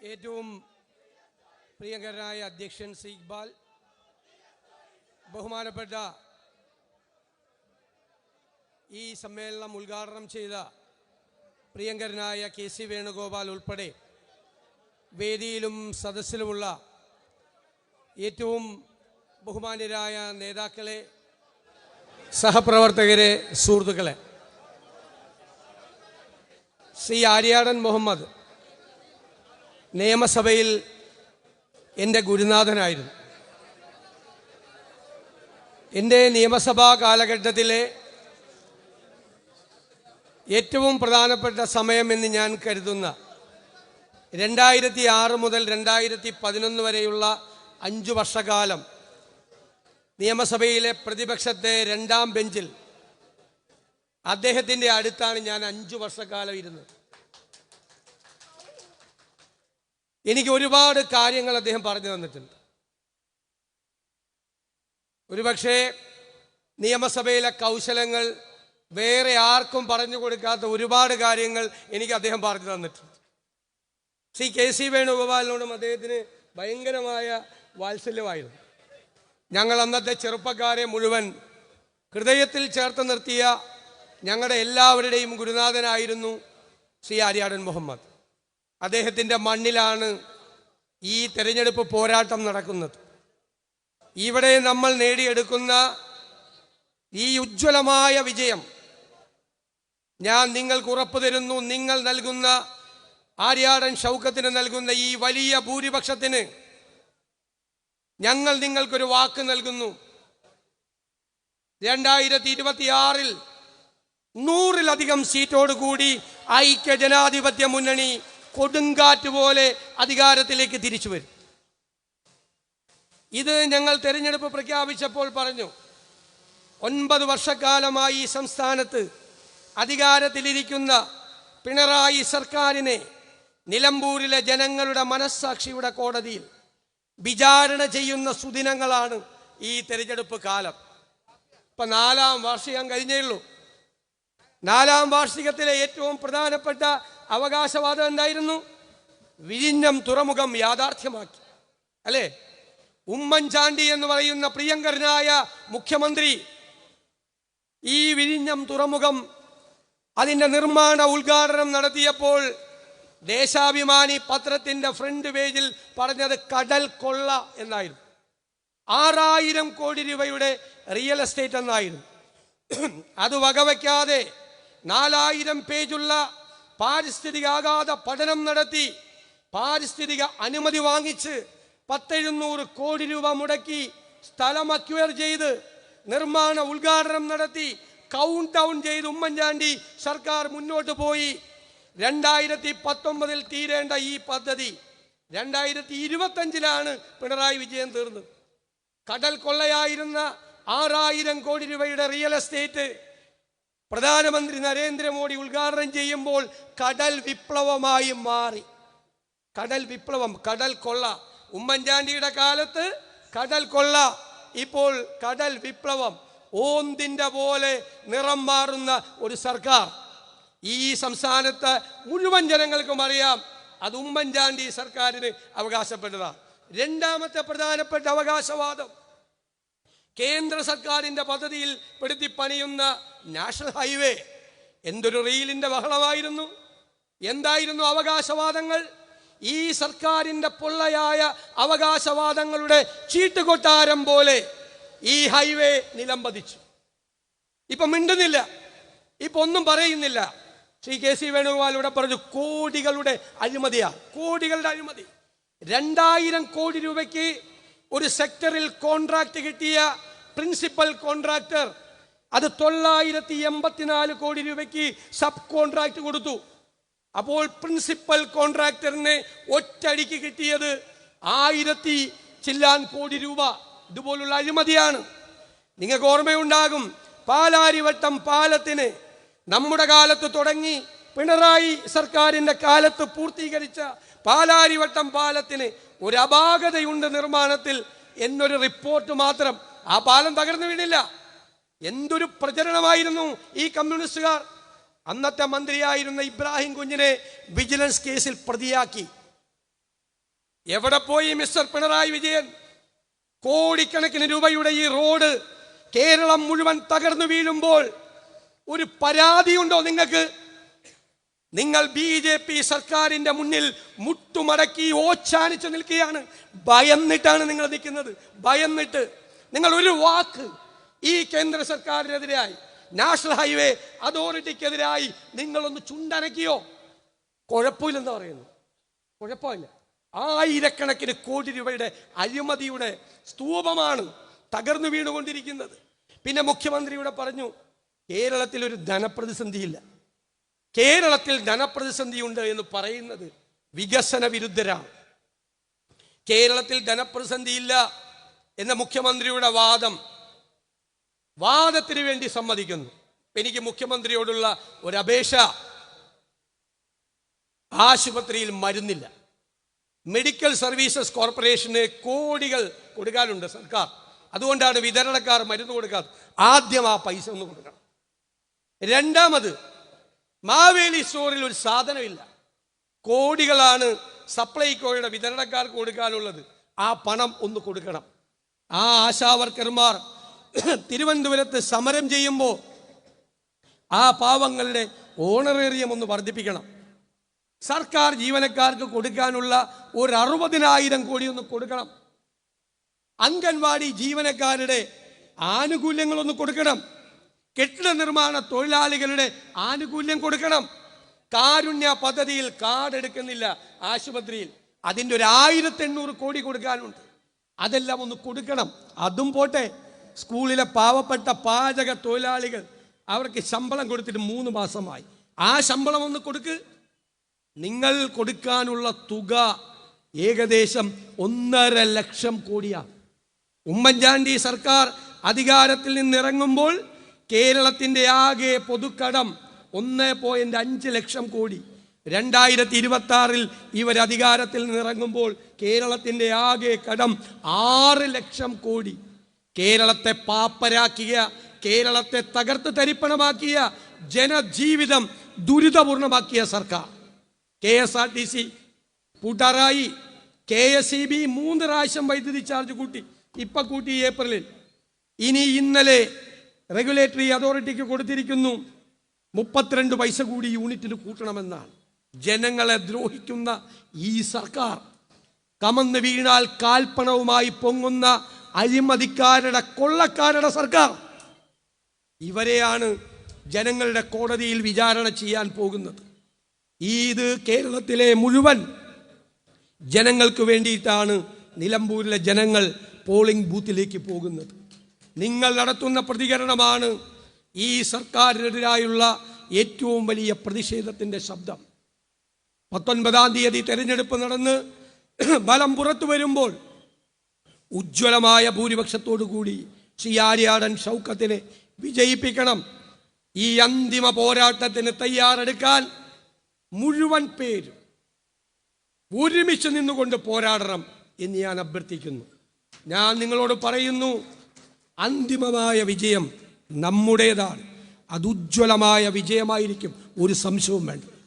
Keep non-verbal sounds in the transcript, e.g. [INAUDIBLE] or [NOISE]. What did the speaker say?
ഏറ്റവും പ്രിയങ്കരനായ അധ്യക്ഷൻ സി ഇക്ബാൽ ബഹുമാനപ്പെട്ട ഈ സമ്മേളനം ഉദ്ഘാടനം ചെയ്ത പ്രിയങ്കരനായ കെ സി വേണുഗോപാൽ ഉൾപ്പെടെ വേദിയിലും സദസ്സിലുമുള്ള ഏറ്റവും ബഹുമാന്യരായ നേതാക്കളെ സഹപ്രവർത്തകരെ സുഹൃത്തുക്കളെ സി ആര്യാടൻ മുഹമ്മദ് നിയമസഭയിൽ എന്റെ ഗുരുനാഥനായിരുന്നു. എന്റെ നിയമസഭാ കാലഘട്ടത്തിലെ ഏറ്റവും പ്രധാനപ്പെട്ട സമയമെന്ന് ഞാൻ കരുതുന്ന രണ്ടായിരത്തി ആറ് മുതൽ രണ്ടായിരത്തി പതിനൊന്ന് വരെയുള്ള അഞ്ചു വർഷക്കാലം നിയമസഭയിലെ പ്രതിപക്ഷത്തെ രണ്ടാം ബെഞ്ചിൽ അദ്ദേഹത്തിന്റെ അടുത്താണ് ഞാൻ അഞ്ചു വർഷക്കാലം ഇരുന്നത്. എനിക്ക് ഒരുപാട് കാര്യങ്ങൾ അദ്ദേഹം പറഞ്ഞു തന്നിട്ടുണ്ട്. ഒരുപക്ഷെ നിയമസഭയിലെ കൗശലങ്ങൾ വേറെ ആർക്കും പറഞ്ഞു കൊടുക്കാത്ത ഒരുപാട് കാര്യങ്ങൾ എനിക്ക് അദ്ദേഹം പറഞ്ഞു തന്നിട്ടുണ്ട്. ശ്രീ കെ സി വേണുഗോപാലിനോടും അദ്ദേഹത്തിന് ഭയങ്കരമായ വാത്സല്യമായിരുന്നു. ഞങ്ങൾ അന്നത്തെ ചെറുപ്പക്കാരെ മുഴുവൻ ഹൃദയത്തിൽ ചേർത്ത് നിർത്തിയ ഞങ്ങളുടെ എല്ലാവരുടെയും ഗുരുനാഥനായിരുന്നു ശ്രീ ആര്യാടൻ മുഹമ്മദ്. അദ്ദേഹത്തിന്റെ മണ്ണിലാണ് ഈ തെരഞ്ഞെടുപ്പ് പോരാട്ടം നടക്കുന്നത്. ഇവിടെ നമ്മൾ നേടിയെടുക്കുന്ന ഈ ഉജ്ജ്വലമായ വിജയം ഞാൻ നിങ്ങൾക്ക് ഉറപ്പു തരുന്നു. നിങ്ങൾ നൽകുന്ന ആര്യാടൻ ഷൗക്കത്തിന് നൽകുന്ന ഈ വലിയ ഭൂരിപക്ഷത്തിന് ഞങ്ങൾ നിങ്ങൾക്കൊരു വാക്ക് നൽകുന്നു. രണ്ടായിരത്തി ഇരുപത്തിയാറിൽ നൂറിലധികം സീറ്റോടുകൂടി ഐക്യ ജനാധിപത്യ മുന്നണി കൊടുങ്കാറ്റ് പോലെ അധികാരത്തിലേക്ക് തിരിച്ചു വരും. ഇത് ഞങ്ങൾ തെരഞ്ഞെടുപ്പ് പ്രഖ്യാപിച്ചപ്പോൾ പറഞ്ഞു ഒൻപത് വർഷക്കാലമായി ഈ സംസ്ഥാനത്ത് അധികാരത്തിലിരിക്കുന്ന പിണറായി സർക്കാരിനെ നിലമ്പൂരിലെ ജനങ്ങളുടെ മനസ്സാക്ഷിയുടെ കോടതിയിൽ വിചാരണ ചെയ്യുന്ന സുദിനങ്ങളാണ് ഈ തെരഞ്ഞെടുപ്പ് കാലം. ഇപ്പൊ നാലാം വാർഷികം കഴിഞ്ഞേ ഉള്ളൂ. നാലാം വാർഷികത്തിലെ ഏറ്റവും പ്രധാനപ്പെട്ട അവകാശവാദം എന്തായിരുന്നു? വിഴിഞ്ഞം തുറമുഖം യാഥാർത്ഥ്യമാക്കി. അല്ലേ? ഉമ്മൻചാണ്ടി എന്ന് പറയുന്ന പ്രിയങ്കരനായ മുഖ്യമന്ത്രി ഈ വിഴിഞ്ഞം തുറമുഖം അതിന്റെ നിർമ്മാണ ഉദ്ഘാടനം നടത്തിയപ്പോൾ ദേശാഭിമാനി പത്രത്തിന്റെ ഫ്രണ്ട് പേജിൽ പറഞ്ഞത് കടൽ കൊള്ള എന്നായിരുന്നു. ആറായിരം കോടി രൂപയുടെ റിയൽ എസ്റ്റേറ്റ് എന്നായിരുന്നു. അത് വകവയ്ക്കാതെ നാലായിരം പേജുള്ള പാരിസ്ഥിതികാഘാത പഠനം നടത്തി പാരിസ്ഥിതിക അനുമതി വാങ്ങിച്ച് പത്തെഴുന്നൂറ് കോടി രൂപ മുടക്കി സ്ഥലം അക്വയർ ചെയ്ത് നിർമ്മാണ ഉദ്ഘാടനം നടത്തി കൗണ്ട് ഡൗൺ ചെയ്ത് ഉമ്മൻചാണ്ടി സർക്കാർ മുന്നോട്ട് പോയി. രണ്ടായിരത്തി പത്തൊമ്പതിൽ തീരേണ്ട ഈ പദ്ധതി രണ്ടായിരത്തി ഇരുപത്തഞ്ചിലാണ് പിണറായി വിജയൻ തീർന്നത്. കടൽ കൊള്ളയായിരുന്ന ആറായിരം കോടി രൂപയുടെ റിയൽ എസ്റ്റേറ്റ് പ്രധാനമന്ത്രി നരേന്ദ്രമോദി ഉദ്ഘാടനം ചെയ്യുമ്പോൾ കടൽ വിപ്ലവമായി മാറി. കടൽ വിപ്ലവം കടൽ കൊള്ള. ഉമ്മൻചാണ്ടിയുടെ കാലത്ത് കടൽ കൊള്ള ഇപ്പോൾ കടൽ വിപ്ലവം. ഓന്തിന്റെ പോലെ നിറം മാറുന്ന ഒരു സർക്കാർ. ഈ സംസ്ഥാനത്ത് മുഴുവൻ ജനങ്ങൾക്കും അറിയാം അത് ഉമ്മൻചാണ്ടി സർക്കാരിന് അവകാശപ്പെട്ടതാണ്. രണ്ടാമത്തെ പ്രധാനപ്പെട്ട അവകാശവാദം കേന്ദ്ര സർക്കാരിന്റെ പദ്ധതിയിൽ പെടുത്തി പണിയുന്ന നാഷണൽ ഹൈവേ എന്തൊരു റീലിന്റെ ബഹളമായിരുന്നു? എന്തായിരുന്നു അവകാശവാദങ്ങൾ? ഈ സർക്കാരിന്റെ പൊള്ളയായ അവകാശവാദങ്ങളുടെ ചീട്ടുകൊട്ടാരം പോലെ ഈ ഹൈവേ നിലംപതിച്ചു. ഇപ്പൊ മിണ്ടുന്നില്ല. ഇപ്പൊ ഒന്നും പറയുന്നില്ല. ശ്രീ കെ സി വേണുഗോപാൽ ഇവിടെ പറഞ്ഞു കോടികളുടെ അഴിമതിയാ. കോടികളുടെ അഴിമതി. രണ്ടായിരം കോടി രൂപയ്ക്ക് ഒരു സെക്ടറിൽ കോൺട്രാക്ട് കിട്ടിയ പ്രിൻസിപ്പൽ കോൺട്രാക്ടർ അത് തൊള്ളായിരത്തി എൺപത്തിനാല് കോടി രൂപയ്ക്ക് സബ് കോൺട്രാക്ട് കൊടുത്തു. അപ്പോൾ പ്രിൻസിപ്പൽ കോൺട്രാക്ടറിനെ ഒറ്റടിക്ക് കിട്ടിയത് ആയിരത്തി ചില്ലാൻ കോടി രൂപ. ഇതുപോലുള്ള അഴിമതിയാണ്. നിങ്ങൾക്ക് ഓർമ്മയുണ്ടാകും പാലാരിവട്ടം പാലത്തിന് നമ്മുടെ കാലത്ത് തുടങ്ങി പിണറായി സർക്കാരിന്റെ കാലത്ത് പൂർത്തീകരിച്ച പാലാരിവട്ടം പാലത്തിന് ഒരു അപാകതയുണ്ട് നിർമ്മാണത്തിൽ എന്നൊരു റിപ്പോർട്ട് മാത്രം. ആ പാലം തകർന്നു വീണില്ല. എന്തൊരു പ്രചരണമായിരുന്നു ഈ കമ്മ്യൂണിസ്റ്റുകാർ. അന്നത്തെ മന്ത്രിയായിരുന്ന ഇബ്രാഹിം കുഞ്ഞിനെ വിജിലൻസ് കേസിൽ പ്രതിയാക്കി. എവിടെ പോയി മിസ്റ്റർ പിണറായി വിജയൻ? കോടിക്കണക്കിന് രൂപയുടെ ഈ റോഡ് കേരളം മുഴുവൻ തകർന്നു വീഴുമ്പോൾ ഒരു പരാതിയുണ്ടോ നിങ്ങൾക്ക്? നിങ്ങൾ ബി ജെ പി സർക്കാരിന്റെ മുന്നിൽ മുട്ടുമടക്കി ഓച്ചാനിച്ചു നിൽക്കുകയാണ്. ഭയന്നിട്ടാണ് നിങ്ങൾ നിൽക്കുന്നത്. ഭയന്നിട്ട്. നിങ്ങൾ ഒരു വാക്ക് ഈ കേന്ദ്ര സർക്കാരിനെതിരായി നാഷണൽ ഹൈവേ അതോറിറ്റിക്കെതിരായി നിങ്ങളൊന്ന് ചുണ്ടനക്കിയോ? കുഴപ്പമില്ലെന്ന് പറയുന്നു. കുഴപ്പമില്ല. ആയിരക്കണക്കിന് കോടി രൂപയുടെ അഴിമതിയുടെ സ്തൂപമാണ് തകർന്നു വീണുകൊണ്ടിരിക്കുന്നത്. പിന്നെ മുഖ്യമന്ത്രി ഇവിടെ പറഞ്ഞു കേരളത്തിൽ ഒരു ധനപ്രതിസന്ധിയില്ല. കേരളത്തിൽ ധനപ്രതിസന്ധിയുണ്ട് എന്ന് പറയുന്നത് വികസന വിരുദ്ധരാണ് കേരളത്തിൽ ധനപ്രതിസന്ധിയില്ല. എന്ന മുഖ്യമന്ത്രിയുടെ വാദം വാദത്തിന് വേണ്ടി സമ്മതിക്കുന്നു. എനിക്ക് മുഖ്യമന്ത്രിയോടുള്ള ഒരു ആശുപത്രിയിൽ മരുന്നില്ല. മെഡിക്കൽ സർവീസസ് കോർപ്പറേഷന് കോടികൾ കൊടുക്കാനുണ്ട് സർക്കാർ. അതുകൊണ്ടാണ് വിതരണക്കാർ മരുന്ന് കൊടുക്കാത്തത് ആദ്യം ആ പൈസ ഒന്ന് കൊടുക്കണം. രണ്ടാമത് മാവേലി സ്റ്റോറിൽ ഒരു സാധനമില്ല. കോടികളാണ് സപ്ലൈകോയുടെ വിതരണക്കാർക്ക് കൊടുക്കാനുള്ളത്. ആ പണം ഒന്ന് കൊടുക്കണം. ആ ആശാവർക്കർമാർ തിരുവനന്തപുരത്ത് സമരം ചെയ്യുമ്പോൾ ആ പാവങ്ങളുടെ ഓണറേറിയം ഒന്ന് വർദ്ധിപ്പിക്കണം. സർക്കാർ ജീവനക്കാർക്ക് കൊടുക്കാനുള്ള ഒരു അറുപതിനായിരം കോടി ഒന്ന് കൊടുക്കണം. അംഗൻവാടി ജീവനക്കാരുടെ ആനുകൂല്യങ്ങളൊന്ന് കൊടുക്കണം. കെട്ടിട നിർമ്മാണ തൊഴിലാളികളുടെ ആനുകൂല്യം കൊടുക്കണം. കാരുണ്യ പദ്ധതിയിൽ കാർഡ് എടുക്കുന്നില്ല ആശുപത്രിയിൽ. അതിന്റെ ഒരു ആയിരത്തി എണ്ണൂറ് കോടി കൊടുക്കാനുണ്ട്. അതെല്ലാം ഒന്ന് കൊടുക്കണം. അതും പോട്ടെ. സ്കൂളിലെ പാവപ്പെട്ട പാചക തൊഴിലാളികൾ അവർക്ക് ശമ്പളം കൊടുത്തിട്ട് മൂന്ന് മാസമായി. ആ ശമ്പളം ഒന്ന് കൊടുക്ക്. നിങ്ങൾ കൊടുക്കാനുള്ള തുക ഏകദേശം ഒന്നര ലക്ഷം കോടിയാണ് ഉമ്മൻചാണ്ടി സർക്കാർ അധികാരത്തിൽ നിന്നിറങ്ങുമ്പോൾ കേരളത്തിന്റെ ആകെ പൊതുക്കടം ഒന്ന് പോയിന്റ് അഞ്ച് ലക്ഷം കോടി. രണ്ടായിരത്തി ഇരുപത്തി ആറിൽ ഇവരധികാരത്തിൽ നിന്നിറങ്ങുമ്പോൾ കേരളത്തിന്റെ ആകെ കടം ആറ് ലക്ഷം കോടി. കേരളത്തെ പാപ്പരാക്കിയ കേരളത്തെ തകർത്ത് തരിപ്പണമാക്കിയ ജനജീവിതം ദുരിതപൂർണമാക്കിയ സർക്കാർ. K S R T C പൂട്ടാറായി K S E B മൂന്ന് പ്രാവശ്യം വൈദ്യുതി ചാർജ് കൂട്ടി. ഇപ്പൊ കൂട്ടി ഏപ്രിലിൽ. ഇനി ഇന്നലെ റെഗുലേറ്ററി അതോറിറ്റിക്ക് കൊടുത്തിരിക്കുന്നു. മുപ്പത്തിരണ്ട് പൈസ കൂടി യൂണിറ്റിന് കൂട്ടണമെന്നാണ്. ജനങ്ങളെ ദ്രോഹിക്കുന്ന ഈ സർക്കാർ കമന്ന് വീണാൽ കാൽപ്പണവുമായി പൊങ്ങുന്ന അഴിമതിക്കാരുടെ കൊള്ളക്കാരുടെ സർക്കാർ. ഇവരെയാണ് ജനങ്ങളുടെ കോടതിയിൽ വിചാരണ ചെയ്യാൻ പോകുന്നത്. ഇത് കേരളത്തിലെ മുഴുവൻ ജനങ്ങൾക്ക് വേണ്ടിയിട്ടാണ് നിലമ്പൂരിലെ ജനങ്ങൾ പോളിംഗ് ബൂത്തിലേക്ക് പോകുന്നത്. നിങ്ങൾ നടത്തുന്ന പ്രതികരണമാണ് ഈ സർക്കാരിനെതിരായുള്ള ഏറ്റവും വലിയ പ്രതിഷേധത്തിന്റെ ശബ്ദം. പത്തൊൻപതാം തീയതി തെരഞ്ഞെടുപ്പ് നടന്ന് [CLEARS THROAT] ബലം പുറത്തു വരുമ്പോൾ ഉജ്ജ്വലമായ കൂടി ശ്രീ ഷൗക്കത്തിനെ വിജയിപ്പിക്കണം. ഈ അന്തിമ പോരാട്ടത്തിന് തയ്യാറെടുക്കാൻ മുഴുവൻ പേരും ഒരുമിച്ച് നിന്നുകൊണ്ട് പോരാടണം എന്ന് ഞാൻ അഭ്യർത്ഥിക്കുന്നു. ഞാൻ നിങ്ങളോട് പറയുന്നു അന്തിമമായ വിജയം നമ്മുടേതാണ്. അത് ഉജ്ജ്വലമായ വിജയമായിരിക്കും. ഒരു സംശയവും വേണ്ട.